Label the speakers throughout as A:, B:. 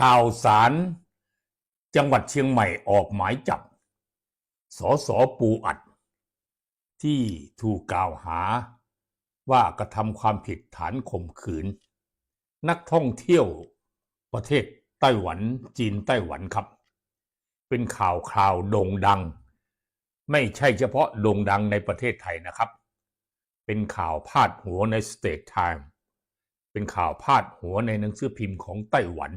A: ข่าวสารจังหวัดเชียงใหม่ออกหมายจับ สสปูอัด ที่ถูกกล่าวหาว่ากระทำความผิดฐานข่มขืน นักท่องเที่ยวประเทศไต้หวันจีนไต้หวันครับ เป็นข่าวคราวโด่งดัง ไม่ใช่เฉพาะโด่งดังในประเทศไทยนะครับ เป็นข่าวพาดหัวใน State Time เป็นข่าวพาดหัวในหนังสือพิมพ์ของไต้หวัน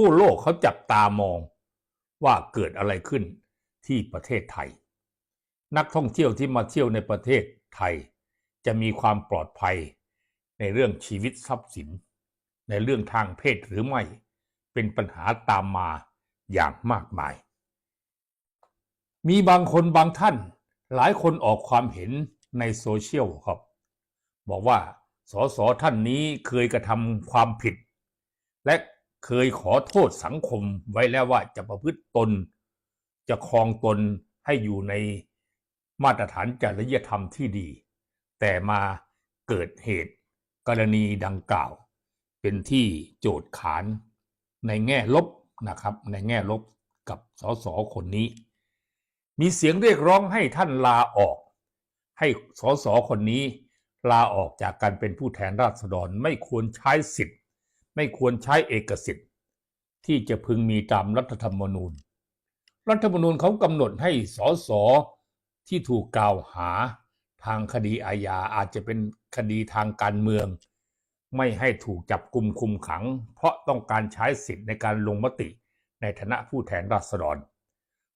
A: ทั่วโลกเขาจับตามองว่าเกิดอะไรขึ้นที่ประเทศไทย นักท่องเที่ยวที่มาเที่ยวในประเทศไทย จะมีความปลอดภัยในเรื่องชีวิตทรัพย์สิน ในเรื่องทางเพศหรือไม่เป็นปัญหาตามมาอย่างมากมาย มีบางคนบางท่านหลายคนออกความเห็นในโซเชียลครับ บอกว่าสสท่านนี้เคยกระทำความผิด และ เคยขอโทษสังคมไว้แล้วว่าจะประพฤติตน จะครองตนให้อยู่ในมาตรฐานจริยธรรมที่ดี แต่มาเกิดเหตุกรณีดังกล่าว เป็นที่โจทย์ขานในแง่ลบนะครับ ในแง่ลบกับสสคนนี้ มีเสียงเรียกร้องให้ท่านลาออก ให้สสคนนี้ลาออกจากการเป็นผู้แทนราษฎรไม่ควรใช้สิทธิ์ ไม่ควรใช้เอกสิทธิ์ ที่จะพึงมีตามรัฐธรรมนูญ รัฐธรรมนูญเขากำหนดให้สสที่ถูกกล่าวหาทางคดีอาญาอาจจะเป็นคดีทางการเมือง ไม่ให้ถูกจับกุมคุมขัง เพราะต้องการใช้สิทธิ์ในการลงมติในฐานะผู้แทนราษฎร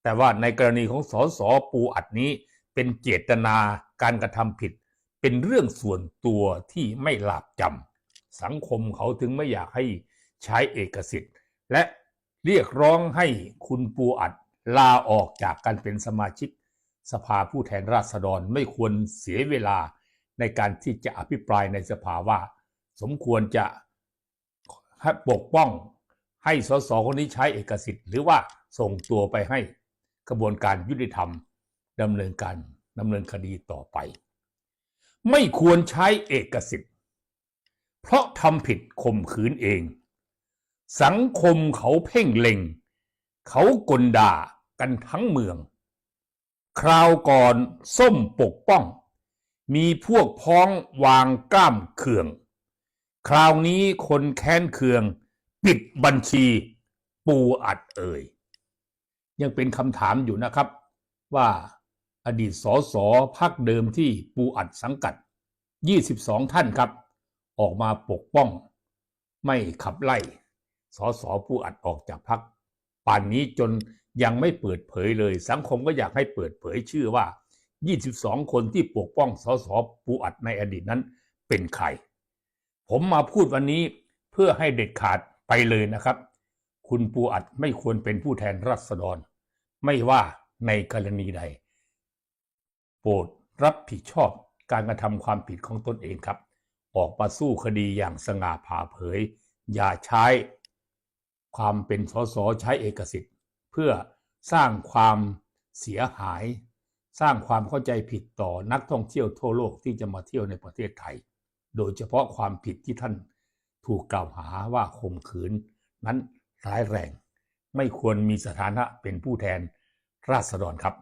A: แต่ว่าในกรณีของสสปูอัดนี้เป็นเจตนาการกระทำผิด เป็นเรื่องส่วนตัวที่ไม่หลาบจำ สังคมเขาถึงไม่อยากให้ใช้เอกสิทธิ์ และเรียกร้องให้คุณปูอัดลาออกจากการเป็นสมาชิก สภาผู้แทนราษฎรไม่ควรเสียเวลาในการที่จะอภิปรายในสภาว่า สมควรจะปกป้องให้สสคนนี้ใช้เอกสิทธิ์ หรือว่าส่งตัวไปให้กระบวนการยุติธรรมดำเนินการดำเนินคดีต่อไป ไม่ควรใช้เอกสิทธิ์ เพราะทำผิดข่มขืนเอง สังคมเขาเพ่งเล็ง เขากลด่ากันทั้งเมือง คราวก่อนส้มปกป้อง มีพวกพ้องวางกล้ามเคือง คราวนี้คนแค้นเคือง ปิดบัญชีปูอัดเอ่ย ยังเป็นคำถามอยู่นะครับว่าอดีตสสพักเดิมที่ปูอัดสังกัด 22 ท่านครับ ออกมาปกป้อง ไม่ขับไล่สสปูอัดออกจากพักป่านนี้จนยังไม่เปิดเผยเลย สังคมก็อยากให้เปิดเผยชื่อว่า 22 คนที่ปกป้องสสปูอัดในอดีตนั้นเป็นใคร ผมมาพูดวันนี้เพื่อให้เด็ดขาดไปเลยนะครับ คุณปูอัดไม่ควรเป็นผู้แทนรัษฎร ไม่ว่าในกรณีใด โปรดรับผิดชอบการกระทำความผิดของตนเองครับ ออกมาสู้คดีอย่างสง่าผ่าเผย อย่าใช้ความเป็นสสใช้เอกสิทธิ์ เพื่อสร้างความเสียหาย สร้างความเข้าใจผิดต่อนักท่องเที่ยวทั่วโลกที่จะมาเที่ยวในประเทศไทย โดยเฉพาะความผิดที่ท่านถูกกล่าวหาว่าข่มขืน นั้นร้ายแรง ไม่ควรมีสถานะเป็นผู้แทนราษฎรครับ